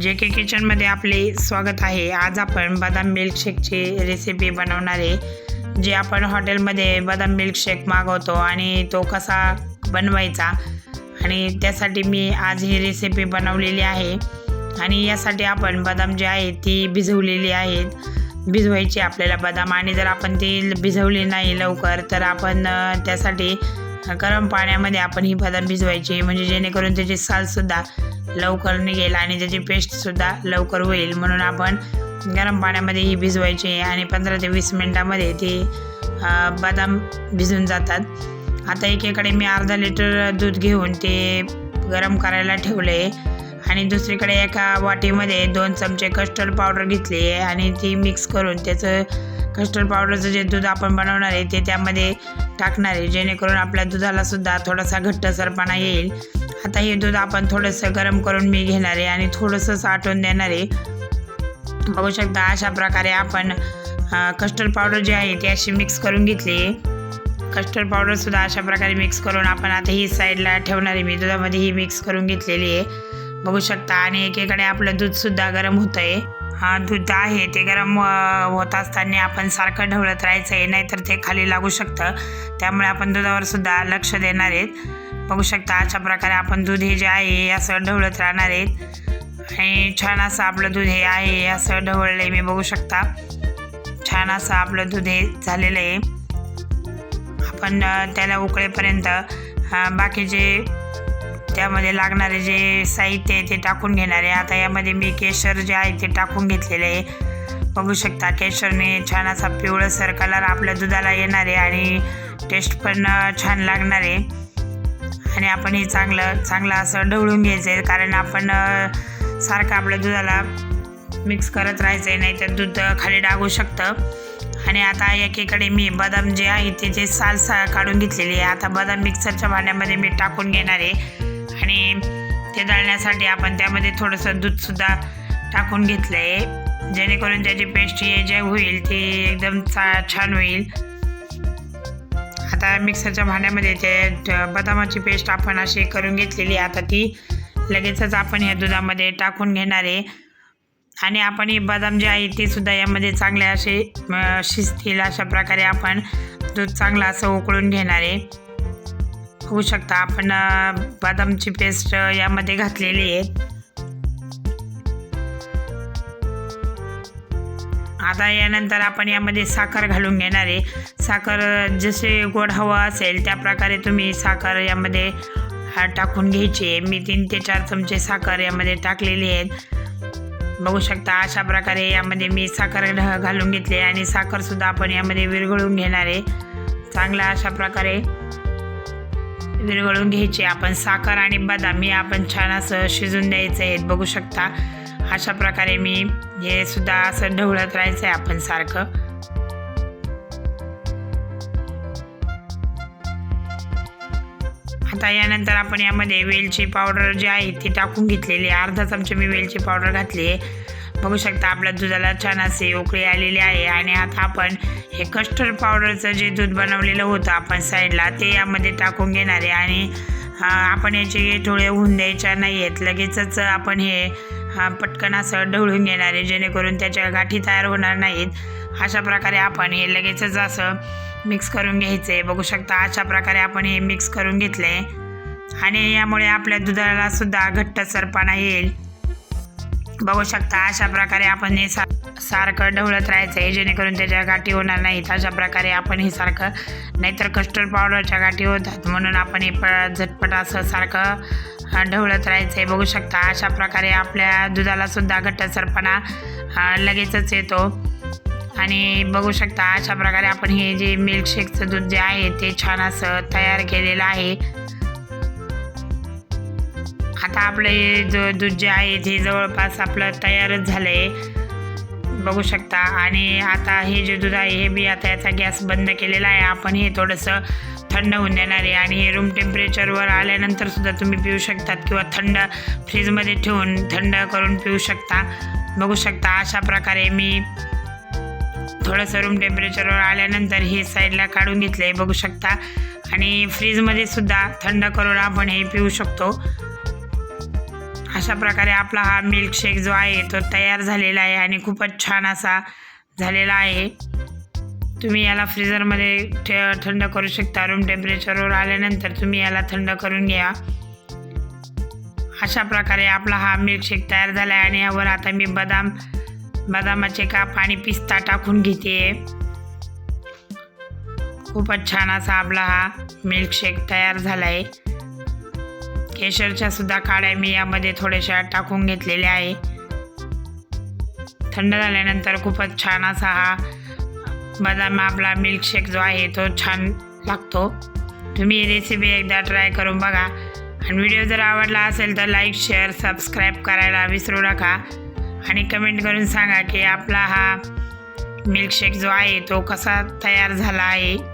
जे के किचनमध्ये आपले स्वागत आहे. आज आपण बदाम मिल्कशेकची रेसिपी बनवणार आहे. जे आपण हॉटेलमध्ये बदाम मिल्कशेक मागवतो आणि तो कसा बनवायचा आणि त्यासाठी मी आज ही रेसिपी बनवलेली आहे. आणि यासाठी आपण बदाम जे आहेत ती भिजवलेली आहेत. भिजवायची आपल्याला बदाम आणि जर आपण ती भिजवली नाही लवकर तर आपण त्यासाठी गरम पाण्यामध्ये आपण ही बदाम भिजवायची म्हणजे जेणेकरून त्याची सालसुद्धा लवकर निघेल आणि त्याची पेस्टसुद्धा लवकर होईल. म्हणून आपण गरम पाण्यामध्ये ही भिजवायची आणि पंधरा ते वीस मिनटामध्ये ती बदाम भिजून जातात. आता एकीकडे मी अर्धा लिटर दूध घेऊन ते गरम करायला ठेवले. आणि दुसरीकडे एका वाटीमध्ये दोन चमचे कस्टर्ड पावडर घेतली आहे आणि ती मिक्स करून त्याचं कस्टर्ड पावडरचं जे दूध आपण बनवणार आहे ते त्यामध्ये टाकणार आहे. जेणेकरून आपल्या दुधाला सुद्धा थोडासा घट्टसरपणा येईल. आता हे दूध आपण थोडंसं गरम करून मी घेणार आहे आणि थोडंसं साठवून देणार आहे. बघू शकता अशा प्रकारे आपण कस्टर्ड पावडर जी आहे ती अशी मिक्स करून घेतली. आहे कस्टर्ड पावडरसुद्धा अशा प्रकारे मिक्स करून आपण आता ही साईडला ठेवणार आहे. मी दुधामध्ये ही मिक्स करून घेतलेली आहे. बघू शकता. आणि एकीकडे आपलं दूधसुद्धा गरम होतं आहे हा दूध आहे ते गरम होत असताना आपण सारखं ढवळत राहायचं आहे नाहीतर ते खाली लागू शकतं. त्यामुळे आपण दुधावर सुद्धा लक्ष देणार आहेत. बघू शकता अशा प्रकारे आपण दूध हे जे आहे असं ढवळत राहणार आहेत. आणि छान असं आपलं दूध हे आहे असं ढवळलं आहे मी बघू शकता. छान असं आपलं दूध हे झालेलं आहे. आपण त्याला उकळेपर्यंत बाकीचे त्यामध्ये लागणारे जे साहित्य आहे ते टाकून घेणार. आहे आता यामध्ये मी केशर जे आहे ते टाकून घेतलेले आहे. बघू शकता केशरने छान असा पिवळसर कलर आपल्या दुधाला येणार आहे आणि टेस्ट पण छान लागणार आहे. आणि आपण हे चांगलं चांगलं असं ढवळून घ्यायचं आहे. कारण आपण सारखं आपल्या दुधाला मिक्स करत राहायचं आहे नाही तर दूध खाली डागू शकतं. आणि आता एकीकडे मी बदाम जे आहे त्याचे साल सा काढून घेतलेली आहे. आता बदाम मिक्सरच्या भांड्यामध्ये मी टाकून घेणार आहे. आणि ते दळण्यासाठी आपण त्यामध्ये थोडंसं दूधसुद्धा टाकून घेतलं आहे जेणेकरून त्याची पेस्ट हे जे होईल ती एकदम चा छान होईल. आता मिक्सरच्या भांड्यामध्ये ते बदामाची पेस्ट आपण अशी करून घेतलेली आहे. आता ती लगेचच आपण ह्या दुधामध्ये टाकून घेणार आहे. आणि आपण ही बदाम जे आहे ते सुद्धा यामध्ये चांगले असे शिजतील. अशा प्रकारे आपण दूध चांगलं असं उकळून घेणार आहे. होऊ शकता. आपण बदामची पेस्ट यामध्ये घातलेली आहे. आता यानंतर आपण यामध्ये साखर घालून घेणार आहे. साखर जसे गोड हवा असेल त्या प्रकारे तुम्ही साखर यामध्ये टाकून घ्यायची आहे. मी तीन ते चार चमचे साखर यामध्ये टाकलेली आहेत. बघू शकता अशा प्रकारे यामध्ये मी साखर घालून घेतली आणि साखरसुद्धा आपण यामध्ये विरघळून घेणार आहे. चांगला अशा प्रकारे विरघळून घ्यायची. आपण साखर आणि बदाम हे आपण छान असं शिजून द्यायचं आहे. बघू शकता. अशा प्रकारे मी हे सुद्धा असं ढवळत राहायचं आहे आपण सारखं. आता यानंतर आपण यामध्ये वेलची पावडर जी आहे ती टाकून घेतलेली आहे. अर्धा चमचा मी वेलची पावडर घातली आहे. बघू शकता आपल्या दुधाला छान असे उकळी आलेली आहे आणि आता आपण हे कस्टर्ड पावडरचं जे दूध बनवलेलं होतं आपण साईडला ते यामध्ये टाकून घेणार आहे. आणि आपण याचे थोडे होऊन द्यायच्या नाही आहेत लगेचच आपण हे पटकन असं ढवळून घेणार आहे जेणेकरून त्याच्या गाठी तयार होणार नाहीत. अशा प्रकारे आपण हे लगेचच असं मिक्स करून घ्यायचं. आहे बघू शकता अशा प्रकारे आपण हे मिक्स करून घेतलं. आहे आणि यामुळे आपल्या दुधाला सुद्धा घट्टसरपणा येईल. बघू शकता अशा प्रकारे आपण हे सारखं ढवळत राहायचं आहे जेणेकरून त्याच्या गाठी होणार नाहीत. अशा प्रकारे आपण हे सारखं नाहीतर कस्टर्ड पावडरच्या गाठी होतात. म्हणून आपण हे प झटपट असं सारखं ढवळत राहायचं आहे बघू शकता अशा प्रकारे आपल्या दुधाला सुद्धा घट्टसरपणा लगेचच येतो. आणि बघू शकता अशा प्रकारे आपण हे जे मिल्कशेकचं दूध जे आहे ते छान असं तयार केलेलं आहे. आता आपलं हे जो दूध जे आहे ते जवळपास आपलं तयारच झालं आहे बघू शकता. आणि आता हे जे दूध आहे हे बी आता याचा गॅस बंद केलेला आहे. आपण हे थोडंसं थंड होऊन देणार आहे. आणि हे रूम टेम्परेचरवर आल्यानंतर सुद्धा तुम्ही पिऊ शकतात किंवा थंड फ्रीजमध्ये ठेवून थंड करून पिऊ शकता. बघू शकता अशा प्रकारे मी थोडंसं रूम टेम्परेचरवर आल्यानंतर हे साईडला काढून घेतलं आहे बघू शकता. आणि फ्रीजमध्ये सुद्धा थंड करून आपण हे पिऊ शकतो. अशा प्रकारे आपला हा मिल्कशेक जो आहे तो तयार झालेला आहे आणि खूपच छान असा झालेला आहे. तुम्ही याला फ्रीजरमध्ये ठे थंड करू शकता. रूम टेम्परेचरवर आल्यानंतर तुम्ही याला थंड करून घ्या. अशा प्रकारे आपला हा मिल्कशेक तयार झाला आहे आणि यावर आता मी बदाम बदामाचे काप आणि पिस्ता टाकून घेते. खूपच छान असा आपला हा मिल्कशेक तयार झाला आहे. केशरच्या सुद्धा काड्या मी यामध्ये थोड्याशा टाकून घेतलेल्या आहे. थंड झाल्यानंतर खूपच छान असा हा बदाम आपला मिल्कशेक जो आहे तो छान लागतो. तुम्ही ही रेसिपी एकदा ट्राय करून बघा. आणि व्हिडिओ जर आवडला असेल तर लाईक शेअर सबस्क्राईब करायला विसरू नका. आणि कमेंट करून सांगा की आपला हा मिल्कशेक जो आहे तो कसा तयार झाला आहे.